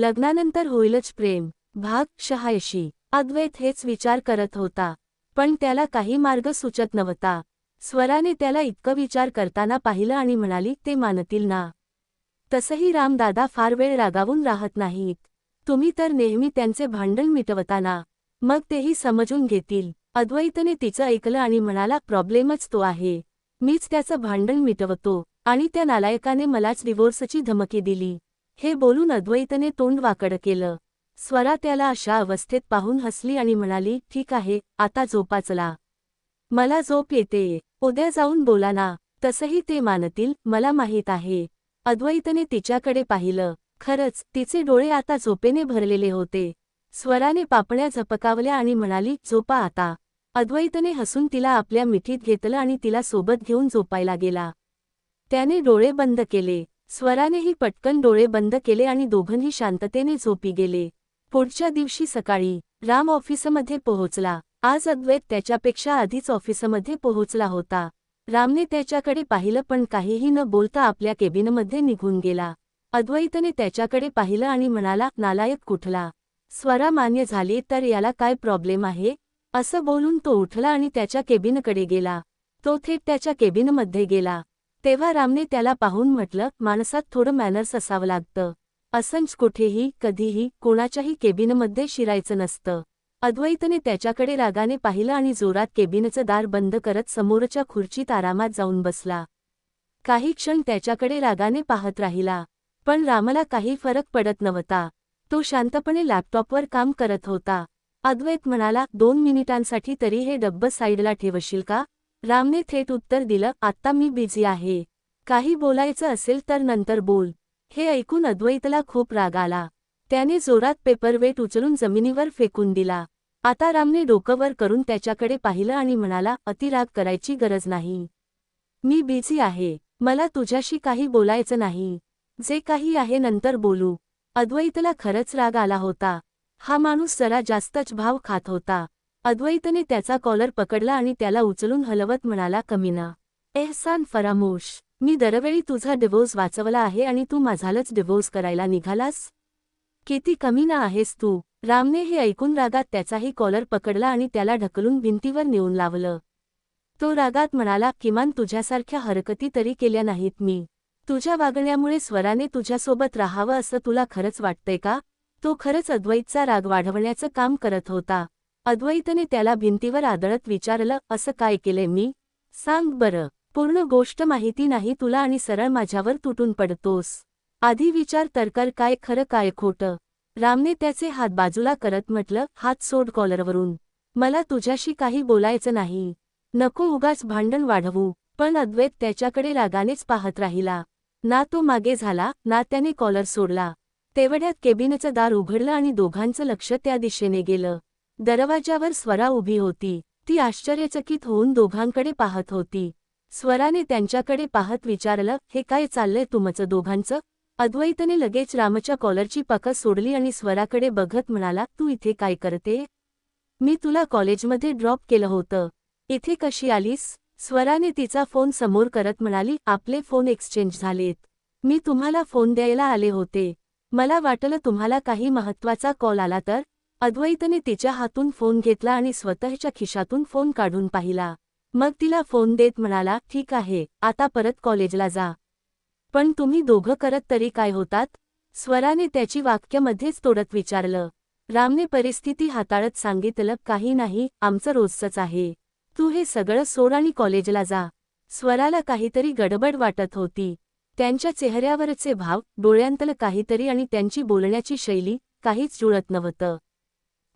लग्नानंतर होईलच प्रेम. भाग शहाऐशी. अद्वैत हेच विचार करत होता. पण त्याला काही मार्ग सुचत नव्हता. स्वराने त्याला इतकं विचार करताना पाहिलं आणि म्हणाली ते मानतील ना. तसंही रामदादा फार वेळ रागावून राहत नाहीत. तुम्ही तर नेहमी त्यांचे भांडण मिटवताना मग तेही समजून घेतील. अद्वैतने तिचं ऐकलं आणि म्हणाला प्रॉब्लेमच तो आहे. मीच त्याचं भांडण मिटवतो आणि त्या नालायकाने मलाच डिवोर्सची धमकी दिली. हे बोलून अद्वैतने तोंड वाकड केलं. स्वरा त्याला अशा अवस्थेत पाहून हसली आणि म्हणाली ठीक आहे आता झोपाचला मला झोप येते उद्या जाऊन बोला ना. तसंही ते मानतील मला माहीत आहे. अद्वैतने तिच्याकडे पाहिलं. खरंच तिचे डोळे आता झोपेने भरलेले होते. स्वराने पापण्या झपकावल्या आणि म्हणाली झोपा आता. अद्वैतने हसून तिला आपल्या मिठीत घेतलं आणि तिला सोबत घेऊन झोपायला गेला. त्याने डोळे बंद केले. स्वरानेही पटकन डोळे बंद केले आणि दोघंही शांततेने झोपी गेले. पुढच्या दिवशी सकाळी राम ऑफिसमध्ये पोहोचला. आज अद्वैत त्याच्यापेक्षा आधीच ऑफिसमध्ये पोहोचला होता. रामने त्याच्याकडे पाहिलं पण काहीही न बोलता आपल्या केबिनमध्ये निघून गेला. अद्वैतने त्याच्याकडे पाहिलं आणि म्हणाला नालायक कुठला? स्वरा मान्य झाली तर याला काय प्रॉब्लेम आहे? असं बोलून तो उठला आणि त्याच्या केबिनकडे गेला. तो थेट त्याच्या केबिनमध्ये गेला. तेव्हा रामने त्याला पाहून म्हटलं माणसात थोडं मॅनर्स असावं लागतं. असंच कुठेही कधीही कोणाच्याही केबिनमध्ये शिरायचं नसतं. अद्वैतने त्याच्याकडे रागाने पाहिलं आणि जोरात केबिनचं दार बंद करत समोरच्या खुर्चीत आरामात जाऊन बसला. काही क्षण त्याच्याकडे रागाने पाहत राहिला. पण रामला काही फरक पडत नव्हता. तो शांतपणे लॅपटॉपवर काम करत होता. अद्वैत म्हणाला दोन मिनिटांसाठी तरी हे डब्ब साईडला ठेवशील का? रामने थेट उत्तर दिलं आत्ता मी बिझी आहे. काही बोलायचं असेल तर नंतर बोल. हे ऐकून अद्वैतला खूप राग आला. त्याने जोरात पेपरवेट उचलून जमिनीवर फेकून दिला. आता रामने डोकंवर करून त्याच्याकडे पाहिलं आणि म्हणाला अतिराग करायची गरज नाही. मी बिझी आहे. मला तुझ्याशी काही बोलायचं नाही. जे काही आहे नंतर बोलू. अद्वैतला खरंच राग आला होता. हा माणूस जरा जास्तच भाव खात होता. अद्वैतने त्याचा कॉलर पकडला आणि त्याला उचलून हलवत म्हणाला कमीना एहसान फरामोश मी दरवेळी तुझा डिवोर्स वाचवला आहे आणि तू माझालच डिवोर्स करायला निघालास? किती कमीना आहेस तू. रामने हे ऐकून रागात त्याचाही कॉलर पकडला आणि त्याला ढकलून भिंतीवर नेऊन लावलं. तो रागात म्हणाला किमान तुझ्यासारख्या हरकती तरी केल्या नाहीत मी. तुझ्या वागण्यामुळे स्वराने तुझ्यासोबत राहावं असं तुला खरंच वाटतंय का? तो खरंच अद्वैतचा राग वाढवण्याचं काम करत होता. अद्वैतने त्याला भिंतीवर आदळत विचारलं असं काय केलंय मी? सांग बरं. पूर्ण गोष्ट माहिती नाही तुला आणि सरळ माझ्यावर तुटून पडतोस. आधी विचार तरकर काय खरं काय खोटं रामने त्याचे हात बाजूला करत म्हटलं हात सोड कॉलरवरून. मला तुझ्याशी काही बोलायचं नाही. नको उगाच भांडण वाढवू पण अद्वैत त्याच्याकडे रागानेच पाहत राहिला. ना तो मागे झाला ना त्याने कॉलर सोडला. तेवढ्यात केबिनचं दार उघडलं आणि दोघांचं लक्ष त्या दिशेने गेलं. दरवाजावर स्वरा उभी होती. ती आश्चर्यचकित होऊन दोघांकडे पाहत होती. स्वराने त्यांच्याकडे पाहत विचारलं हे काय चाललंय तुमचं दोघांचं? अद्वैतने लगेच रामच्या कॉलरची पकड सोडली आणि स्वराकडे बघत म्हणाला तू इथे काय करते? मी तुला कॉलेजमध्ये ड्रॉप केलं होतं. इथे कशी आलीस? स्वराने तिचा फोन समोर करत म्हणाली आपले फोन एक्सचेंज झालेत. मी तुम्हाला फोन द्यायला आले होते. मला वाटलं तुम्हाला काही महत्त्वाचा कॉल आला तर अद्वैतने तिच्या हातून फोन घेतला आणि स्वतःच्या खिशातून फोन काढून पाहिला. मग तिला फोन देत म्हणाला ठीक आहे आता परत कॉलेजला जा. पण तुम्ही दोघं करत तरी काय होतात? स्वराने त्याची वाक्यामध्येच तोडत विचारलं. रामने परिस्थिती हाताळत सांगितलं काही नाही आमचं रोजचंच आहे. तू हे सगळं सोड आणि कॉलेजला जा. स्वराला काहीतरी गडबड वाटत होती. त्यांच्या चेहऱ्यावरचे भाव डोळ्यांतलं काहीतरी आणि त्यांची बोलण्याची शैली काहीच जुळत नव्हतं.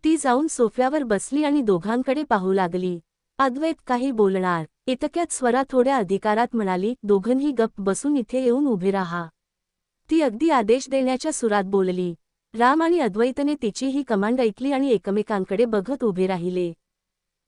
ती जाऊन सोफ्यावर बसली आणि दोघांकडे पाहू लागली. अद्वैत काही बोलणार. इतक्यात स्वरा थोड्या अधिकारात म्हणाली दोघंही गप्प बसून इथे येऊन उभे राहा. ती अगदी आदेश देण्याच्या सुरात बोलली. राम आणि अद्वैतने तिची ही कमांड ऐकली आणि एकमेकांकडे बघत उभे राहिले.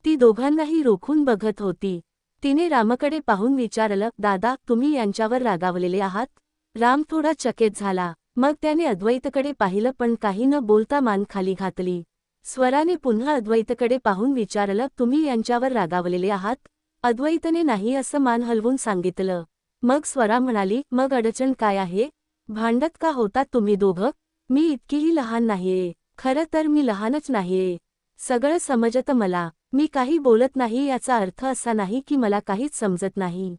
ती दोघांनाही रोखून बघत होती. तिने रामकडे पाहून विचारलं दादा तुम्ही यांच्यावर रागावलेले आहात? राम थोडा चकित झाला. मग त्याने अद्वैतकडे पाहिलं पण काही न बोलता मान खाली घातली. स्वराने पुन्हा अद्वैतकडे पाहून विचारलं तुम्ही यांच्यावर रागावलेले आहात? अद्वैतने नाही असं मान हलवून सांगितलं. मग स्वरा म्हणाली मग अडचण काय आहे? भांडत का होतात तुम्ही दोघं? मी इतकीही लहान नाहीये. खरं तर मी लहानच नाहीये. सगळं समजतं मला. मी काही बोलत नाही याचा अर्थ असा नाही की मला काहीच समजत नाही.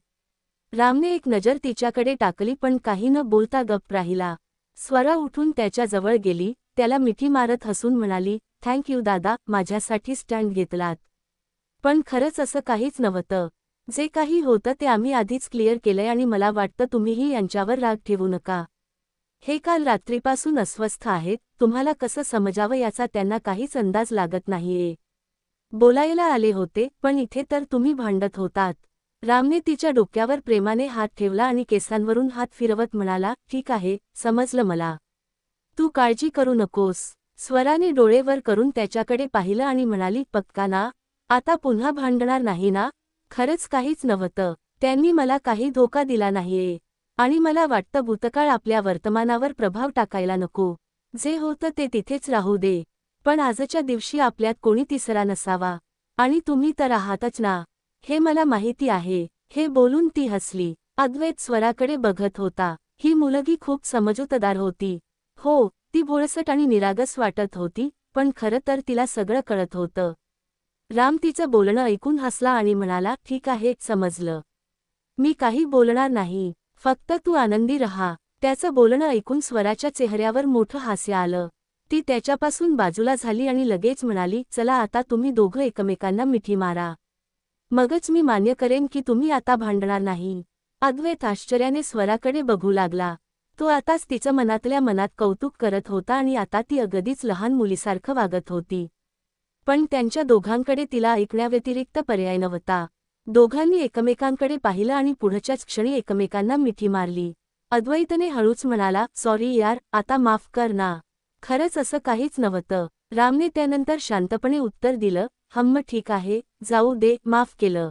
रामने एक नजर तिच्याकडे टाकली पण काही न बोलता गप्प राहिला. स्वरा उठून त्याच्याजवळ गेली त्याला मिठी मारत हसून म्हणाली थँक यू दादा माझ्यासाठी स्टँड घेतलात. पण खरंच असं काहीच नव्हतं. जे काही होतं ते आम्ही आधीच क्लिअर केलंय आणि मला वाटतं तुम्हीही यांच्यावर राग ठेवू नका. हे काल रात्रीपासून अस्वस्थ आहेत तुम्हाला कसं समजावं याचा त्यांना काहीच अंदाज लागत नाहीये. बोलायला आले होते पण इथे तर तुम्ही भांडत होतात. रामने तिच्या डोक्यावर प्रेमाने हात ठेवला आणि केसांवरून हात फिरवत म्हणाला ठीक आहे समजलं मला. तू काळजी करू नकोस. स्वराने डोळेवर करून त्याच्याकडे पाहिलं आणि म्हणाली पक्का ना आता पुन्हा भांडणार नाही ना? खरंच काहीच नव्हतं. त्यांनी मला काही धोका दिला नाहीये. आणि मला वाटतं भूतकाळ आपल्या वर्तमानावर प्रभाव टाकायला नको. जे होतं ते तिथेच राहू दे. पण आजच्या दिवशी आपल्यात कोणी तिसरा नसावा. आणि तुम्ही तर आहातच ना. हे मला माहिती आहे. हे बोलून ती हसली. अद्वैत स्वराकडे बघत होता. ही मुलगी खूप समजूतदार होती. हो ती भोळसट आणि निरागस वाटत होती पण खरं तर तिला सगळं कळत होतं. राम तिचं बोलणं ऐकून हसला आणि म्हणाला ठीक आहे समजलं. मी काही बोलणार नाही. फक्त तू आनंदी रहा. त्याचं बोलणं ऐकून स्वराच्या चेहऱ्यावर मोठं हास्य आलं. ती त्याच्यापासून बाजूला झाली आणि लगेच म्हणाली चला आता तुम्ही दोघं एकमेकांना मिठी मारा. मगच मी मान्य करेन की तुम्ही आता भांडणार नाही. अद्वैत आश्चर्याने स्वराकडे बघू लागला. तो आताच तिचं मनातल्या मनात कौतुक करत होता आणि आता ती अगदीच लहान मुलीसारखं वागत होती. पण त्यांच्या दोघांकडे तिला ऐकण्याव्यतिरिक्त पर्याय नव्हता. दोघांनी एकमेकांकडे पाहिलं आणि पुढच्याच क्षणी एकमेकांना मिठी मारली. अद्वैतने हळूच म्हणाला सॉरी यार आता माफ कर ना. खरंच असं काहीच नव्हतं रामने त्यानंतर शांतपणे उत्तर दिलं हम्म ठीक आहे. जाऊ दे माफ केलं.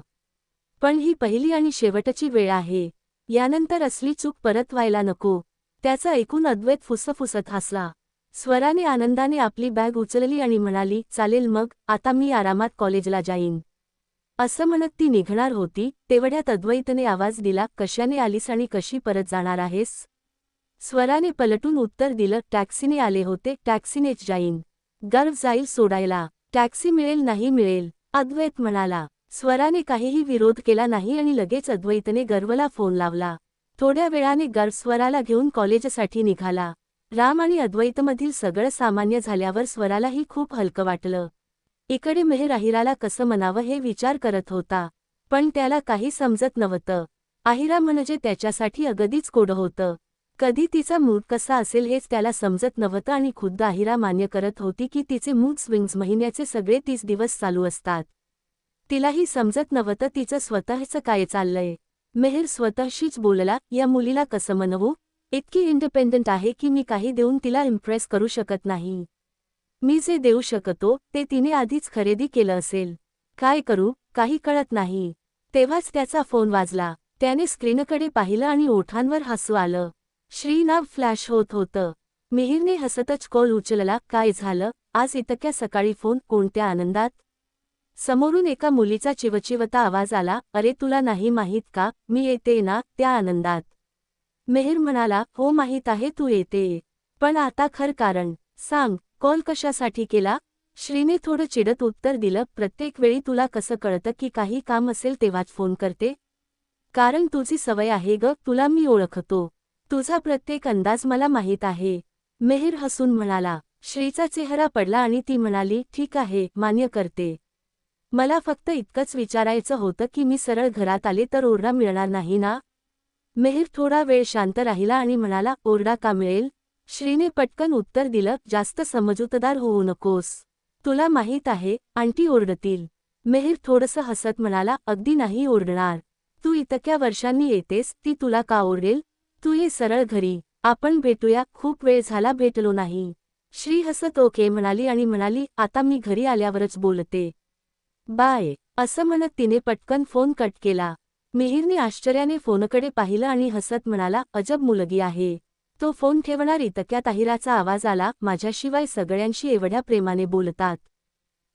पण ही पहिली आणि शेवटची वेळ आहे. यानंतर असली चूक परत व्हायला नको. त्याचं ऐकून अद्वैत फुसफुसत हसला. स्वराने आनंदाने आपली बॅग उचलली आणि म्हणाली चालेल मग आता मी आरामात कॉलेजला जाईन. असं म्हणत ती निघणार होती. तेवढ्यात अद्वैतने आवाज दिला कशाने आलीस आणि कशी परत जाणार आहेस? स्वराने पलटून उत्तर दिलं टॅक्सीने आले होते टॅक्सीनेच जाईन. गर्व जाईल सोडायला. टॅक्सी मिळेल नाही मिळेल. अद्वैत म्हणाला. स्वराने काहीही विरोध केला नाही आणि लगेच अद्वैतने गर्वला फोन लावला. थोड्या वेळाने गर्व स्वराला घेऊन कॉलेजसाठी निघाला. राम आणि अद्वैतमधील सगळं सामान्य झाल्यावर स्वरालाही खूप हलकं वाटलं. इकडे मेहर अहिराला कसं म्हणावं हे विचार करत होता पण त्याला काही समजत नव्हतं. आहिरा म्हणजे त्याच्यासाठी अगदीच कोडं होतं. कधी तिचा मूड कसा असेल हेच त्याला समजत नव्हतं आणि खुद्द आहिरा मान्य करत होती की तिचे मूड स्विंग्स महिन्याचे सगळे तीस दिवस चालू असतात. तिलाही समजत नव्हतं तिचं स्वतःचं काय चाललंय. मेहर स्वतःशीच बोलला या मुलीला कसं म्हणवू? इतकी इंडिपेंडंट आहे की मी काही देऊन तिला इम्प्रेस करू शकत नाही. मी जे देऊ शकतो ते तिने आधीच खरेदी केलं असेल. काय करू? काही कळत नाही. तेव्हाच त्याचा फोन वाजला. त्याने स्क्रीनकडे पाहिलं आणि ओठांवर हसू आलं. श्रीनाव फ्लॅश होत होतं. मिहिरने हसतच कॉल उचलला. काय झालं? आज इतक्या सकाळी फोन कोणत्या आनंदात? समोरून एका मुलीचा चिवचिवता आवाज आला अरे तुला नाही माहीत का? मी येते ना त्या आनंदात. मेहर म्हणाला हो माहीत आहे तू येते. पण आता खर कारण. सांग कॉल कशासाठी केला? श्रीने थोडं चिडत उत्तर दिलं प्रत्येक वेळी तुला कसं कळतं की काही काम असेल तेव्हाच फोन करते? कारण तुझी सवय आहे ग तुला मी ओळखतो. तुझा प्रत्येक अंदाज मला माहीत आहे. मेहर हसून म्हणाला. श्रीचा चेहरा पडला आणि ती म्हणाली ठीक आहे मान्य करते. मला फक्त इतकंच विचारायचं होतं की मी सरळ घरात आले तर ओरडा मिळणार नाही ना? मेहर थोडा वेळ शांत राहिला आणि म्हणाला ओरडा का मिळेल? श्रीने पटकन उत्तर दिलं जास्त समजूतदार होऊ नकोस. तुला माहीत आहे आंटी ओरडतील. मेहर थोडंसं हसत म्हणाला अगदी नाही ओरडणार. तू इतक्या वर्षांनी येतेस ती तुला का ओरडेल? तू ये सरळ घरी. आपण भेटूया खूप वेळ झाला भेटलो नाही. श्री हसत ओके म्हणाली आणि म्हणाली आता मी घरी आल्यावरच बोलते. बाय असं म्हणत तिने पटकन फोन कट केला. मिहिरने आश्चर्याने फोनकडे पाहिलं आणि हसत म्हणाला अजब मुलगी आहे. तो फोन ठेवणार तक्या ताहिराचा आवाज आला माझ्याशिवाय सगळ्यांशी एवढ्या प्रेमाने बोलतात.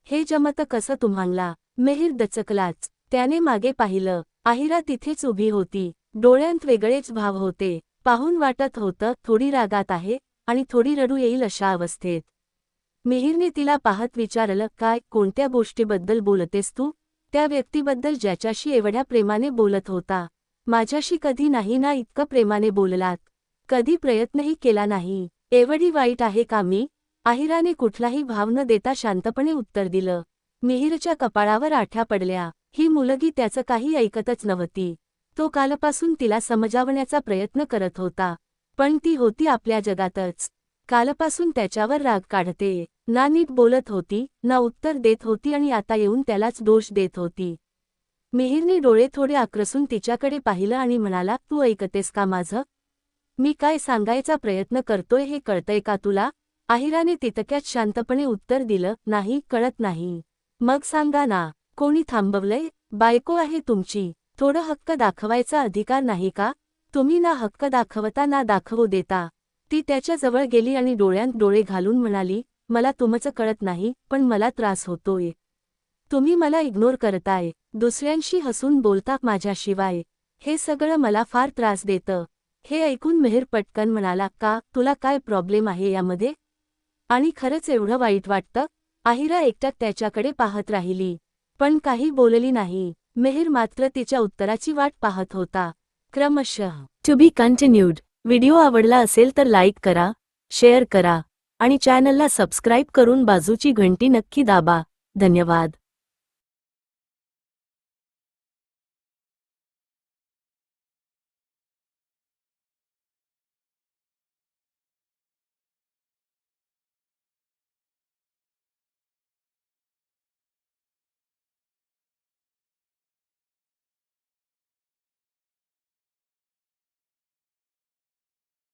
हे जमत कसं तुम्हाला मेहीर दचकलाच. त्याने मागे पाहिलं. आहिरा तिथेच उभी होती. डोळ्यांत वेगळेच भाव होते. पाहून वाटत होतं थोडी रागात आहे आणि थोडी रडू येईल अशा अवस्थेत. मिहीरने तिला पाहत विचारलं काय कोणत्या गोष्टीबद्दल बोलतेस तू? त्या व्यक्तीबद्दल ज्याच्याशी एवढ्या प्रेमाने बोलत होता. माझ्याशी कधी नाही ना इतकं प्रेमाने बोललात. कधी प्रयत्नही केला नाही. एवढी वाईट आहे का मी? आहिराने कुठलाही भाव न देता शांतपणे उत्तर दिलं. मिहीरच्या कपाळावर आठ्या पडल्या. ही मुलगी त्याचं काही ऐकतच नव्हती. तो कालपासून तिला समजावण्याचा प्रयत्न करत होता. पण ती होती आपल्या जगातच. कालपासून त्याच्यावर राग काढते. ना नीट बोलत होती ना उत्तर देत होती आणि आता येऊन त्यालाच दोष देत होती. मिहिरने डोळे थोडे आक्रसून तिच्याकडे पाहिलं आणि म्हणाला तू ऐकतेस का माझं? मी काय सांगायचा प्रयत्न करतोय हे कळतंय का तुला? आहिराने तितक्यात शांतपणे उत्तर दिलं नाही कळत नाही. मग सांगा ना कोणी थांबवलंय? बायको आहे तुमची. थोडं हक्क दाखवायचा अधिकार नाही का? तुम्ही ना हक्क दाखवता ना दाखवू देता. ती त्याच्याजवळ गेली आणि डोळ्यांत डोळे घालून म्हणाली मला तुमचं कळत नाही पण मला त्रास होतोय. तुम्ही मला इग्नोर करताय. दुसऱ्यांशी हसून बोलता माझ्याशिवाय. हे सगळं मला फार त्रास देतं. हे ऐकून मेहर पटकन म्हणाला का तुला काय प्रॉब्लेम आहे यामध्ये? आणि खरंच एवढं वाईट वाटतं? आहिरा एकट्यात त्याच्याकडे पाहत राहिली. पण काही बोलली नाही. मेहर मात्र तिच्या उत्तराची वाट पाहत होता. क्रमशः. टू बी कंटिन्यूड व्हिडिओ आवडला असेल तर लाईक करा शेअर करा आणि चॅनलला सबस्क्राईब करून बाजूची घंटी नक्की दाबा. धन्यवाद.